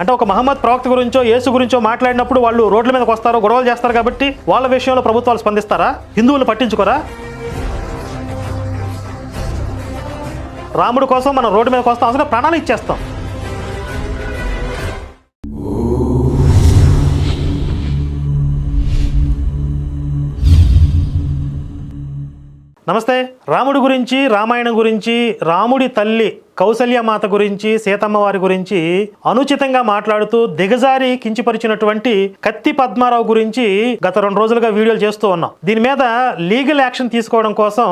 అంటే ఒక మహమ్మద్ ప్రవక్త గురించో యేసు గురించో మాట్లాడినప్పుడు వాళ్ళు రోడ్ల మీదకి వస్తారు గొడవలు చేస్తారు కాబట్టి వాళ్ళ విషయంలో ప్రభుత్వాలు స్పందిస్తారా? హిందువులు పట్టించుకోరా? రాముడి కోసం మనం రోడ్డు మీదకి వస్తాం. అసలు ప్రాణాలు ఇచ్చేస్తాం. నమస్తే. రాముడి గురించి రామాయణం గురించి రాముడి తల్లి కౌసల్యమాత గురించి సీతమ్మ వారి గురించి అనుచితంగా మాట్లాడుతూ దిగజారి కించిపరిచినటువంటి కత్తి పద్మారావు గురించి గత రెండు రోజులుగా వీడియోలు చేస్తూ ఉన్నాం. దీని మీద లీగల్ యాక్షన్ తీసుకోవడం కోసం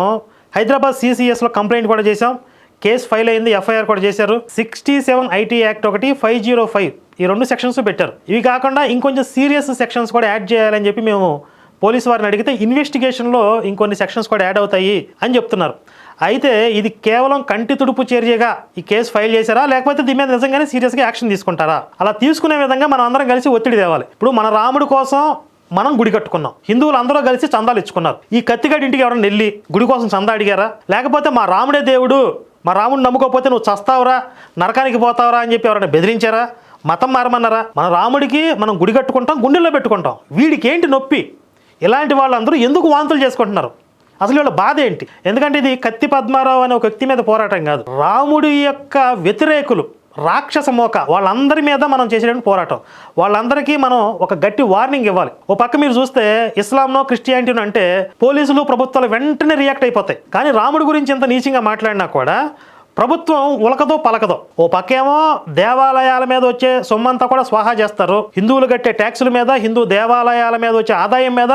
హైదరాబాద్ సిసిఎస్లో కంప్లైంట్ కూడా చేశాం. కేసు ఫైల్ అయింది ఎఫ్ఐఆర్ కూడా చేశారు. సిక్స్టీ సెవెన్ ఐటీ యాక్ట్ ఒకటి ఫైవ్ జీరో ఫైవ్ ఈ రెండు సెక్షన్స్ పెట్టారు. ఇవి కాకుండా ఇంకొంచెం సీరియస్ సెక్షన్స్ కూడా యాడ్ చేయాలని చెప్పి మేము పోలీసు వారిని అడిగితే ఇన్వెస్టిగేషన్లో ఇంకొన్ని సెక్షన్స్ కూడా యాడ్ అవుతాయి అని చెప్తున్నారు. అయితే ఇది కేవలం కంటి తుడుపు చర్యగా ఈ కేసు ఫైల్ చేశారా? లేకపోతే దీని మీద నిజంగానే సీరియస్గా యాక్షన్ తీసుకుంటారా? అలా తీసుకునే విధంగా మనం అందరం కలిసి ఒత్తిడి తేవాలి. ఇప్పుడు మన రాముడి కోసం మనం గుడి కట్టుకున్నాం. హిందువులు అందరూ కలిసి చందాలు ఇచ్చుకున్నారు. ఈ కత్తిగడి ఇంటికి ఎవరైనా వెళ్ళి గుడి కోసం చందా అడిగారా? లేకపోతే మా రాముడే దేవుడు మా రాముడు నమ్ముకోకపోతే నువ్వు చస్తావురా నరకానికి పోతావురా అని చెప్పి ఎవరైనా బెదిరించారా? మతం మారమన్నారా? మన రాముడికి మనం గుడి కట్టుకుంటాం గుండెల్లో పెట్టుకుంటాం. వీడికి ఏంటి నొప్పి? ఇలాంటి వాళ్ళందరూ ఎందుకు వాంతులు చేసుకుంటున్నారు? అసలు వీళ్ళ బాధ ఏంటి? ఎందుకంటే ఇది కత్తి పద్మారావు అనే ఒక వ్యక్తి మీద పోరాటం కాదు. రాముడి యొక్క వ్యతిరేకులు రాక్షస మోక వాళ్ళందరి మీద మనం చేసేటువంటి పోరాటం. వాళ్ళందరికీ మనం ఒక గట్టి వార్నింగ్ ఇవ్వాలి. ఓ పక్క మీరు చూస్తే ఇస్లాంనో క్రిస్టియానిటీనో అంటే పోలీసులు ప్రభుత్వాలు వెంటనే రియాక్ట్ అయిపోతాయి. కానీ రాముడి గురించి ఎంత నీచంగా మాట్లాడినా కూడా ప్రభుత్వం ఉలకదో పలకదో. ఓ పక్కేమో దేవాలయాల మీద వచ్చే సొమ్మంతా కూడా స్వాహా చేస్తారు. హిందువులు కట్టే ట్యాక్సుల మీద హిందూ దేవాలయాల మీద వచ్చే ఆదాయం మీద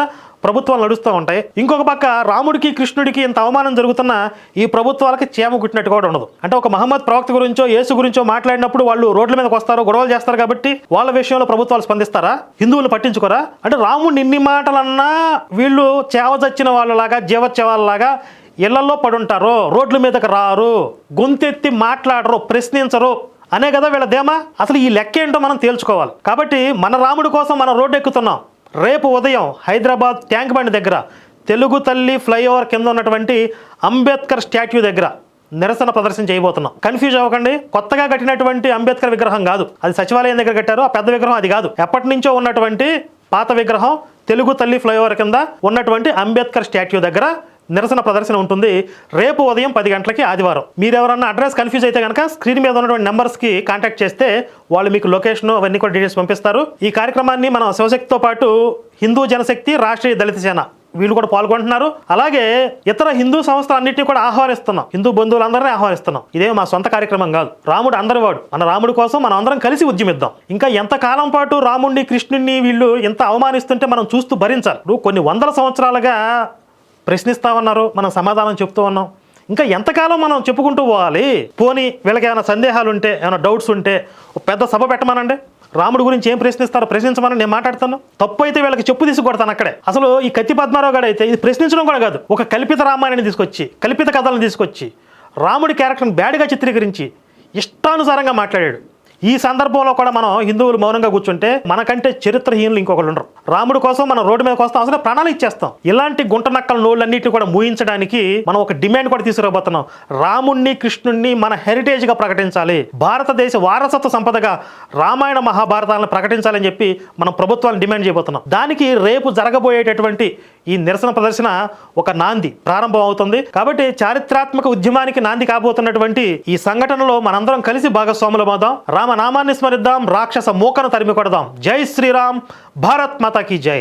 ప్రభుత్వాలు నడుస్తూ ఉంటాయి. ఇంకొక పక్క రాముడికి కృష్ణుడికి ఇంత అవమానం జరుగుతున్న ఈ ప్రభుత్వాలకి చేమ కుట్టినట్టు కూడా ఉండదు. అంటే ఒక మహమ్మద్ ప్రవక్త గురించో యేసు గురించో మాట్లాడినప్పుడు వాళ్ళు రోడ్ల మీదకి వస్తారు గొడవలు చేస్తారు కాబట్టి వాళ్ళ విషయంలో ప్రభుత్వాలు స్పందిస్తారా? హిందువులు పట్టించుకోరా? అంటే రాముడిని ఇన్ని మాటలన్నా వీళ్ళు చేవచచ్చిన వాళ్ళలాగా జీవచ్చేవాళ్ళలాగా ఇళ్ళలో పడుంటారు. రోడ్ల మీదకి రారు. గొంతెత్తి మాట్లాడరు ప్రశ్నించరు. అనే కదా వీళ్ళ ధేమా? అసలు ఈ లెక్క ఏంటో మనం తేల్చుకోవాలి. కాబట్టి మన రాముడి కోసం మనం రోడ్డు ఎక్కుతున్నాం. రేపు ఉదయం హైదరాబాద్ ట్యాంక్ బండ్ దగ్గర తెలుగు తల్లి ఫ్లైఓవర్ కింద ఉన్నటువంటి అంబేద్కర్ స్టాట్యూ దగ్గర నిరసన ప్రదర్శన చేయబోతున్నాం. కన్ఫ్యూజ్ అవ్వకండి. కొత్తగా కట్టినటువంటి అంబేద్కర్ విగ్రహం కాదు. అది సచివాలయం దగ్గర కట్టారు. ఆ పెద్ద విగ్రహం అది కాదు. ఎప్పటి నుంచో ఉన్నటువంటి పాత విగ్రహం తెలుగు తల్లి ఫ్లైఓవర్ కింద ఉన్నటువంటి అంబేద్కర్ స్టాట్యూ దగ్గర నిరసన ప్రదర్శన ఉంటుంది. రేపు ఉదయం పది గంటలకి ఆదివారం. మీరు ఎవరన్నా అడ్రస్ కన్ఫ్యూజ్ అయితే కనుక స్క్రీన్ మీద ఉన్నటువంటి నెంబర్స్కి కాంటాక్ట్ చేస్తే వాళ్ళు మీకు లొకేషన్ అవన్నీ కూడా డీటెయిల్స్ పంపిస్తారు. ఈ కార్యక్రమాన్ని మనం శివశక్తితో పాటు హిందూ జనశక్తి రాష్ట్రీయ దళిత సేన వీళ్ళు కూడా పాల్గొంటున్నారు. అలాగే ఇతర హిందూ సంస్థలు అన్నింటినీ కూడా ఆహ్వానిస్తున్నాం. హిందూ బంధువులందరినీ ఆహ్వానిస్తున్నాం. ఇదే మా సొంత కార్యక్రమం కాదు. రాముడు అందరి వాడు మన రాముడి కోసం మనం అందరం కలిసి ఉద్యమిద్దాం. ఇంకా ఎంత కాలం పాటు రాముడిని కృష్ణుడిని వీళ్ళు ఎంత అవమానిస్తుంటే మనం చూస్తూ భరించాలి. కొన్ని వందల సంవత్సరాలుగా ప్రశ్నిస్తామన్నారు మనం సమాధానం చెప్తూ ఉన్నాం. ఇంకా ఎంతకాలం మనం చెప్పుకుంటూ పోవాలి? పోనీ వీళ్ళకి ఏమైనా సందేహాలు ఉంటే ఏమైనా డౌట్స్ ఉంటే పెద్ద సభ పెట్టమనండి. రాముడి గురించి ఏం ప్రశ్నిస్తారో ప్రశ్నించమని నేను మాట్లాడతాను తప్పు అయితే వీళ్ళకి చెప్పు తీసి కొడతాను అక్కడే. అసలు ఈ కత్తి పద్మారావు గారు అయితే ఇది ప్రశ్నించడం కూడా కాదు. ఒక కల్పిత రామాయణాన్ని తీసుకొచ్చి కల్పిత కథలను తీసుకొచ్చి రాముడి క్యారెక్టర్ని బ్యాడ్గా చిత్రీకరించి ఇష్టానుసారంగా మాట్లాడాడు. ఈ సందర్భంలో కూడా మనం హిందువులు మౌనంగా కూర్చుంటే మనకంటే చరిత్రహీనులు ఇంకొకళ్ళు ఉండరు. రాముడి కోసం మనం రోడ్డు మీదకి వస్తాం అసలు ప్రాణాలు ఇచ్చేస్తాం. ఇలాంటి గుంట నక్కల నోళ్ళన్నిటిని కూడా మూయించడానికి మనం ఒక డిమాండ్ కూడా తీసుకురాబోతున్నాం. రాముణ్ణి కృష్ణుణ్ణి మన హెరిటేజ్గా ప్రకటించాలి. భారతదేశ వారసత్వ సంపదగా రామాయణ మహాభారతాలను ప్రకటించాలని చెప్పి మనం ప్రభుత్వాన్ని డిమాండ్ చేయబోతున్నాం. దానికి రేపు జరగబోయేటటువంటి ఈ నిరసన ప్రదర్శన ఒక నాంది ప్రారంభం అవుతుంది కాబట్టి చారిత్రాత్మక ఉద్యమానికి నాంది కాబోతున్నటువంటి ఈ సంఘటనలో మనందరం కలిసి భాగస్వాములమవుదాం. రామనామాన్ని స్మరిద్దాం రాక్షస మూకను తరిమి కొడదాం జై శ్రీరామ్ భారత్ మాతాకి జై.